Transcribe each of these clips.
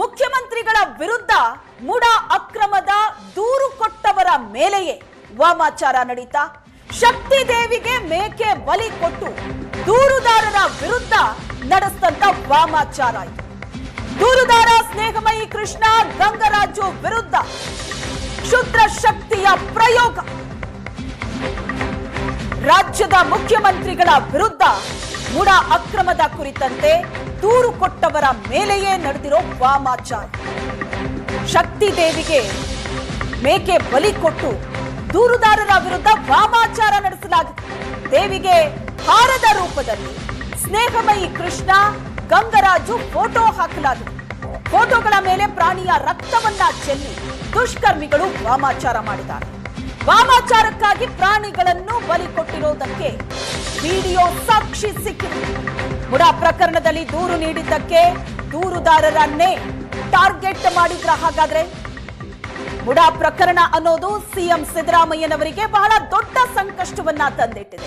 ಮುಖ್ಯಮಂತ್ರಿಗಳ ವಿರುದ್ಧ ಮುಡ ಅಕ್ರಮದ ದೂರು ಕೊಟ್ಟವರ ಮೇಲೆಯೇ ವಾಮಾಚಾರ ನಡೀತಾ, ಶಕ್ತಿ ದೇವಿಗೆ ಮೇಕೆ ಬಲಿ ಕೊಟ್ಟು ದೂರುದಾರರ ವಿರುದ್ಧ ನಡೆಸಿದಂತ ವಾಮಾಚಾರ ಇದು. ದೂರುದಾರ ಸ್ನೇಹಮಯಿ ಕೃಷ್ಣ, ಗಂಗರಾಜು ವಿರುದ್ಧ ಕ್ಷುದ್ರ ಶಕ್ತಿಯ ಪ್ರಯೋಗ. ರಾಜ್ಯದ ಮುಖ್ಯಮಂತ್ರಿಗಳ ವಿರುದ್ಧ ಮುಡ ಅಕ್ರಮದ ಕುರಿತಂತೆ ದೂರು ಕೊಟ್ಟವರ ಮೇಲೆಯೇ ನಡೆದಿರೋ ವಾಮಾಚಾರ. ಶಕ್ತಿ ದೇವಿಗೆ ಮೇಕೆ ಬಲಿ ಕೊಟ್ಟು ದೂರುದಾರರ ವಿರುದ್ಧ ವಾಮಾಚಾರ ನಡೆಸಲಾಗಿದೆ. ದೇವಿಗೆ ಹಾರದ ರೂಪದಲ್ಲಿ ಸ್ನೇಹಮಯಿ ಕೃಷ್ಣ, ಗಂಗರಾಜು ಫೋಟೋ ಹಾಕಲಾಗಿದೆ. ಫೋಟೋಗಳ ಮೇಲೆ ಪ್ರಾಣಿಯ ರಕ್ತವನ್ನ ಚೆಲ್ಲಿ ದುಷ್ಕರ್ಮಿಗಳು ವಾಮಾಚಾರ ಮಾಡಿದ್ದಾರೆ. ವಾಮಾಚಾರಕ್ಕಾಗಿ ಪ್ರಾಣಿಗಳನ್ನು ಬಲಿ ಕೊಟ್ಟಿರುವುದಕ್ಕೆ ವಿಡಿಯೋ ಸಾಕ್ಷಿ ಸಿಕ್ಕಿದೆ. ಮುಡಾ ಪ್ರಕರಣದಲ್ಲಿ ದೂರು ನೀಡಿದ್ದಕ್ಕೆ ದೂರುದಾರರನ್ನೇ ಟಾರ್ಗೆಟ್ ಮಾಡಿದ್ರ ಹಾಗಾದ್ರೆ? ಮುಡಾ ಪ್ರಕರಣ ಅನ್ನೋದು ಸಿಎಂ ಸಿದ್ದರಾಮಯ್ಯನವರಿಗೆ ಬಹಳ ದೊಡ್ಡ ಸಂಕಷ್ಟವನ್ನ ತಂದಿಟ್ಟಿದೆ.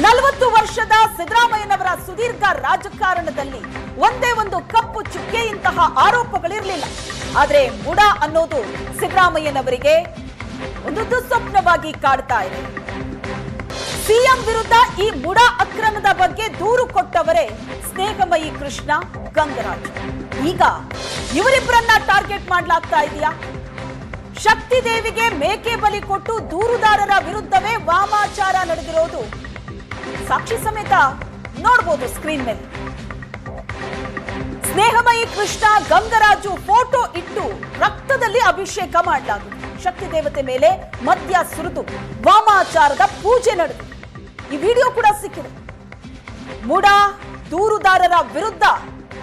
ನಲವತ್ತು ವರ್ಷದ ಸಿದ್ದರಾಮಯ್ಯನವರ ಸುದೀರ್ಘ ರಾಜಕಾರಣದಲ್ಲಿ ಒಂದೇ ಒಂದು ಕಪ್ಪು ಚುಕ್ಕೆ ಇಂತಹ ಆರೋಪಗಳಿರಲಿಲ್ಲ. ಆದರೆ ಮುಡಾ ಅನ್ನೋದು ಸಿದ್ದರಾಮಯ್ಯನವರಿಗೆ ಒಂದು ದುಸ್ವಪ್ನವಾಗಿ ಕಾಡ್ತಾ ಇದೆ. ಸಿಎಂ ವಿರುದ್ಧ ಈ ಬುಡ ಅಕ್ರಮದ ಬಗ್ಗೆ ದೂರು ಕೊಟ್ಟವರೇ ಸ್ನೇಹಮಯಿ ಕೃಷ್ಣ, ಗಂಗರಾಜ್. ಈಗ ಇವರಿಬ್ಬರನ್ನ ಟಾರ್ಗೆಟ್ ಮಾಡಲಾಗ್ತಾ ಇದೆಯಾ? ಶಕ್ತಿ ದೇವಿಗೆ ಮೇಕೆ ಬಲಿ ಕೊಟ್ಟು ದೂರುದಾರರ ವಿರುದ್ಧವೇ ವಾಮಾಚಾರ ನಡೆದಿರೋದು? ಸಾಕ್ಷಿ ಸಮೇತ ನೋಡ್ಬೋದು ಸ್ಕ್ರೀನ್ ಮೇಲೆ. ಸ್ನೇಹಮಯಿ ಕೃಷ್ಣ, ಗಂಗರಾಜು ಫೋಟೋ ಇಟ್ಟು ರಕ್ತದಲ್ಲಿ ಅಭಿಷೇಕ ಮಾಡಲಾಗಿದೆ. ಶಕ್ತಿ ದೇವತೆ ಮೇಲೆ ಮದ್ಯ ಸುರಿದು, ವಾಮಾಚಾರದ ಪೂಜೆ ನಡೆದು. ಈ ವಿಡಿಯೋ ಕೂಡ ಸಿಕ್ಕಿದೆ. ಮುಡ ದೂರುದಾರರ ವಿರುದ್ಧ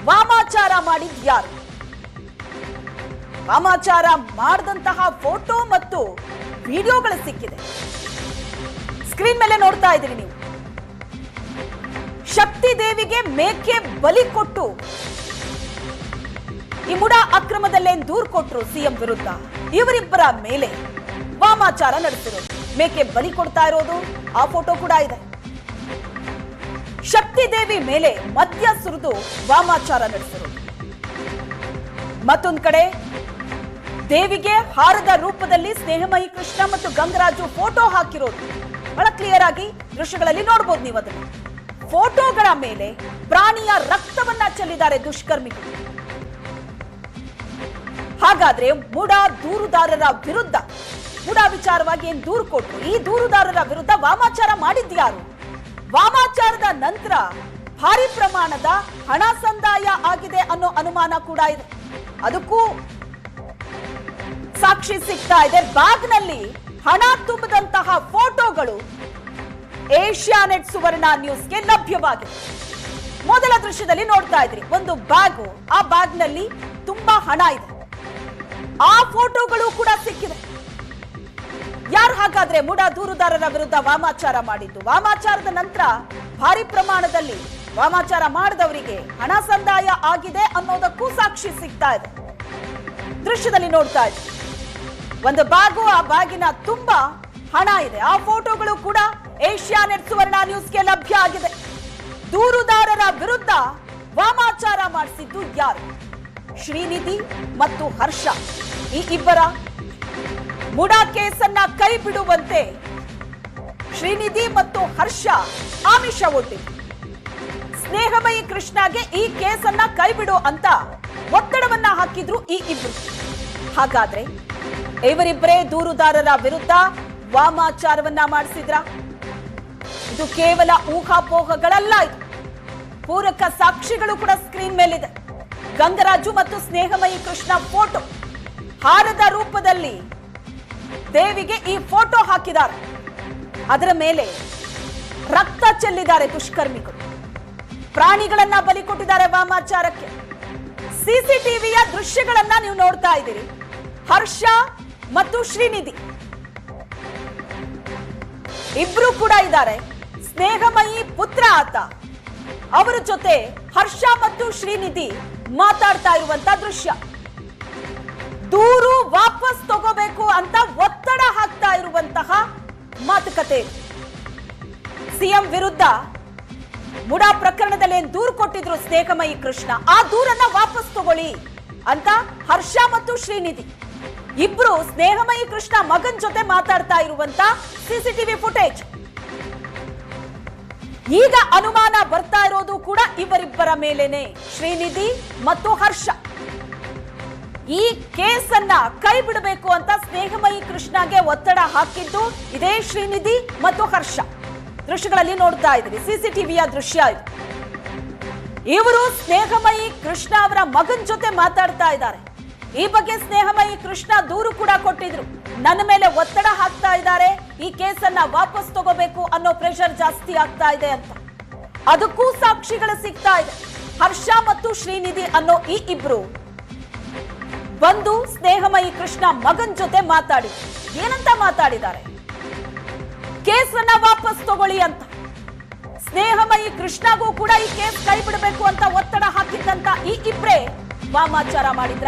ವಾಮಾಚಾರ ಮಾಡಿದ್ ಯಾರು? ವಾಮಾಚಾರ ಮಾಡಿದಂತಹ ಫೋಟೋ ಮತ್ತು ವಿಡಿಯೋಗಳು ಸಿಕ್ಕಿದೆ. ಸ್ಕ್ರೀನ್ ಮೇಲೆ ನೋಡ್ತಾ ಇದ್ದೀರಿ ನೀವು. ಶಕ್ತಿ ದೇವಿಗೆ ಮೇಕೆ ಬಲಿ ಕೊಟ್ಟು ಈ ಮುಡ ಅಕ್ರಮದಲ್ಲೇ ದೂರ್ ಕೊಟ್ರು ಸಿಎಂ ವಿರುದ್ಧ? ಇವರಿಬ್ಬರ ಮೇಲೆ ವಾಮಾಚಾರ ನಡೆಸಿರೋದು. ಮೇಕೆ ಬಲಿ ಕೊಡ್ತಾ ಇರೋದು, ಆ ಫೋಟೋ ಕೂಡ ಇದೆ. ಶಕ್ತಿ ದೇವಿ ಮೇಲೆ ಮದ್ಯ ಸುರಿದು ವಾಮಾಚಾರ ನಡೆಸಿರೋದು. ಮತ್ತೊಂದ್ ಕಡೆ, ದೇವಿಗೆ ಹಾರದ ರೂಪದಲ್ಲಿ ಸ್ನೇಹಮಯಿ ಕೃಷ್ಣ ಮತ್ತು ಗಂಗರಾಜು ಫೋಟೋ ಹಾಕಿರೋದು. ಬಹಳ ಕ್ಲಿಯರ್ ಆಗಿ ದೃಶ್ಯಗಳಲ್ಲಿ ನೋಡಬಹುದು ನೀವು ಅದನ್ನು. ಫೋಟೋಗಳ ಮೇಲೆ ಪ್ರಾಣಿಯ ರಕ್ತವನ್ನ ಚೆಲ್ಲಿದ್ದಾರೆ ದುಷ್ಕರ್ಮಿಗಳು. ಹಾಗಾದ್ರೆ ಬುಡ ದೂರುದಾರರ ವಿರುದ್ಧ ಬುಡ ವಿಚಾರವಾಗಿ ಏನ್ ದೂರು ಕೊಟ್ಟು ಈ ದೂರುದಾರರ ವಿರುದ್ಧ ವಾಮಾಚಾರ ಮಾಡಿದ್ಯಾರು ವಾಮಾಚಾರದ ನಂತರ ಭಾರಿ ಪ್ರಮಾಣದ ಹಣ ಸಂದಾಯ ಆಗಿದೆ ಅನ್ನೋ ಅನುಮಾನ ಕೂಡ ಇದೆ. ಅದಕ್ಕೂ ಸಾಕ್ಷಿ ಸಿಗ್ತಾ ಇದೆ. ಬ್ಯಾಗ್ನಲ್ಲಿ ಹಣ ತುಂಬಿದಂತಹ ಫೋಟೋಗಳು ಏಷ್ಯಾನೆಟ್ ಸುವರ್ಣ ನ್ಯೂಸ್ಗೆ ಲಭ್ಯವಾಗಿದೆ. ಮೊದಲ ದೃಶ್ಯದಲ್ಲಿ ನೋಡ್ತಾ ಇದ್ರಿ, ಒಂದು ಬ್ಯಾಗು, ಆ ಬ್ಯಾಗ್ನಲ್ಲಿ ತುಂಬಾ ಹಣ ಇದೆ. ಆ ಫೋಟೋಗಳು ಕೂಡ ಸಿಕ್ಕಿದೆ ಯಾರು ಹಾಗಾದ್ರೆ ಮೂಡ ದೂರುದಾರರ ವಿರುದ್ಧ ವಾಮಾಚಾರ ಮಾಡಿದ್ದು? ವಾಮಾಚಾರದ ನಂತರ ಭಾರಿ ಪ್ರಮಾಣದಲ್ಲಿ ವಾಮಾಚಾರ ಮಾಡಿದವರಿಗೆ ಹಣ ಸಂದಾಯ ಆಗಿದೆ ಅನ್ನೋದಕ್ಕೂ ಸಾಕ್ಷಿ ಸಿಗ್ತಾ ಇದೆ. ದೃಶ್ಯದಲ್ಲಿ ನೋಡ್ತಾ ಇದ್ವಿ. ಒಂದು ಬಾಗು, ಆ ಬಾಗಿನ ತುಂಬಾ ಹಣ ಇದೆ. ಆ ಫೋಟೋಗಳು ಕೂಡ ಏಷ್ಯಾ ನೆಟ್ ಸುವರ್ಣ ನ್ಯೂಸ್ಗೆ ಲಭ್ಯ ಆಗಿದೆ. ದೂರುದಾರರ ವಿರುದ್ಧ ವಾಮಾಚಾರ ಮಾಡಿಸಿದ್ದು ಯಾರು? ಶ್ರೀನಿಧಿ ಮತ್ತು ಹರ್ಷ. ಈ ಇಬ್ಬರ ಮುಡಾ ಕೇಸನ್ನ ಕೈ ಬಿಡುವಂತೆ ಶ್ರೀನಿಧಿ ಮತ್ತು ಹರ್ಷ ಆಮಿಷ ಒಡ್ಡಿದ್ರು. ಸ್ನೇಹಮಯಿ ಕೃಷ್ಣಗೆ ಈ ಕೇಸನ್ನ ಕೈಬಿಡು ಅಂತ ಒತ್ತಡವನ್ನ ಹಾಕಿದ್ರು ಈ ಇಬ್ರು. ಹಾಗಾದ್ರೆ ಇವರಿಬ್ಬರೇ ದೂರುದಾರರ ವಿರುದ್ಧ ವಾಮಾಚಾರವನ್ನ ಮಾಡಿಸಿದ್ರ? ಇದು ಕೇವಲ ಊಹಾಪೋಹಗಳಲ್ಲ ಇದು. ಪೂರಕ ಸಾಕ್ಷಿಗಳು ಕೂಡ ಸ್ಕ್ರೀನ್ ಮೇಲಿದೆ. ಗಂಗರಾಜು ಮತ್ತು ಸ್ನೇಹಮಯಿ ಕೃಷ್ಣ ಫೋಟೋ. ಹಾರದ ರೂಪದಲ್ಲಿ ದೇವಿಗೆ ಈ ಫೋಟೋ ಹಾಕಿದ್ದಾರೆ. ಅದರ ಮೇಲೆ ರಕ್ತ ಚೆಲ್ಲಿದ್ದಾರೆ ದುಷ್ಕರ್ಮಿಗಳು. ಪ್ರಾಣಿಗಳನ್ನ ಬಲಿ ಕೊಟ್ಟಿದ್ದಾರೆ ವಾಮಾಚಾರಕ್ಕೆ. ಸಿಸಿಟಿವಿಯ ದೃಶ್ಯಗಳನ್ನ ನೀವು ನೋಡ್ತಾ ಇದ್ದೀರಿ. ಹರ್ಷ ಮತ್ತು ಶ್ರೀನಿಧಿ. ಇಬ್ರು ಕೂಡ ಇದ್ದಾರೆ. ಸ್ನೇಹಮಯಿ ಪುತ್ರ ಆತ. ಅವರ ಜೊತೆ ಹರ್ಷ ಮತ್ತು ಶ್ರೀನಿಧಿ ಮಾತಾಡ್ತಾ ಇರುವಂತ ದೃಶ್ಯ. ದೂರು ವಾಪಸ್ ತಗೋಬೇಕು ಅಂತ ಒತ್ತಡ ಹಾಕ್ತಾ ಇರುವಂತಹ ಮಾತುಕತೆ. ಸಿಎಂ ವಿರುದ್ಧ ಮುಡಾ ಪ್ರಕರಣದಲ್ಲಿ ಏನ್ ದೂರು ಕೊಟ್ಟಿದ್ರು ಸ್ನೇಹಮಯಿ ಕೃಷ್ಣ, ಆ ದೂರನ್ನ ವಾಪಸ್ ತಗೊಳ್ಳಿ ಅಂತ ಹರ್ಷ ಮತ್ತು ಶ್ರೀನಿಧಿ. ಇಬ್ರು ಸ್ನೇಹಮಯಿ ಕೃಷ್ಣ ಮಗನ್ ಜೊತೆ ಮಾತಾಡ್ತಾ ಇರುವಂತ ಸಿಸಿಟಿವಿ ಫುಟೇಜ್. ಈಗ ಅನುಮಾನ ಬರ್ತಾ ಇರೋದು ಕೂಡ ಇವರಿಬ್ಬರ ಮೇಲೇನೆ. ಶ್ರೀನಿಧಿ ಮತ್ತು ಹರ್ಷ. ಈ ಕೇಸನ್ನ ಕೈ ಬಿಡಬೇಕು ಅಂತ ಸ್ನೇಹಮಯಿ ಕೃಷ್ಣಗೆ ಒತ್ತಡ ಹಾಕಿದ್ದು ಇದೇ ಶ್ರೀನಿಧಿ ಮತ್ತು ಹರ್ಷ. ದೃಶ್ಯಗಳಲ್ಲಿ ನೋಡ್ತಾ ಇದ್ರಿ ಸಿಸಿಟಿವಿಯ ದೃಶ್ಯ ಇದು. ಇವರು ಸ್ನೇಹಮಯಿ ಕೃಷ್ಣ ಅವರ ಮಗನ್ ಜೊತೆ ಮಾತಾಡ್ತಾ ಇದ್ದಾರೆ. ಈ ಬಗ್ಗೆ ಸ್ನೇಹಮಯಿ ಕೃಷ್ಣ ದೂರು ಕೂಡ ಕೊಟ್ಟಿದ್ರು. ನನ್ನ ಮೇಲೆ ಒತ್ತಡ ಹಾಕ್ತಾ ಇದ್ದಾರೆ. ಈ ಕೇಸನ್ನ ವಾಪಸ್ ತಗೋಬೇಕು ಅನ್ನೋ ಪ್ರೆಷರ್ ಜಾಸ್ತಿ ಆಗ್ತಾ ಇದೆ ಅಂತ. ಅದಕ್ಕೂ ಸಾಕ್ಷಿಗಳು ಸಿಗ್ತಾ ಇದೆ. ಹರ್ಷ ಮತ್ತು ಶ್ರೀನಿಧಿ ಅನ್ನೋ ಈ ಇಬ್ರು. ಬಂದು ಸ್ನೇಹಮಯಿ ಕೃಷ್ಣ ಮಗನ್ ಜೊತೆ ಮಾತಾಡಿ. ಏನಂತ ಮಾತಾಡಿದ್ದಾರೆ? ಕೇಸನ್ನ ವಾಪಸ್ ತಗೊಳ್ಳಿ ಅಂತ. ಸ್ನೇಹಮಯಿ ಕೃಷ್ಣಗೂ ಕೂಡ ಈ ಕೇಸ್ ಕೈ ಬಿಡಬೇಕು ಅಂತ ಒತ್ತಡ ಹಾಕಿದ್ದಂತ ಈ ಇಬ್ರೇ ವಾಮಾಚಾರ ಮಾಡಿದ್ರ?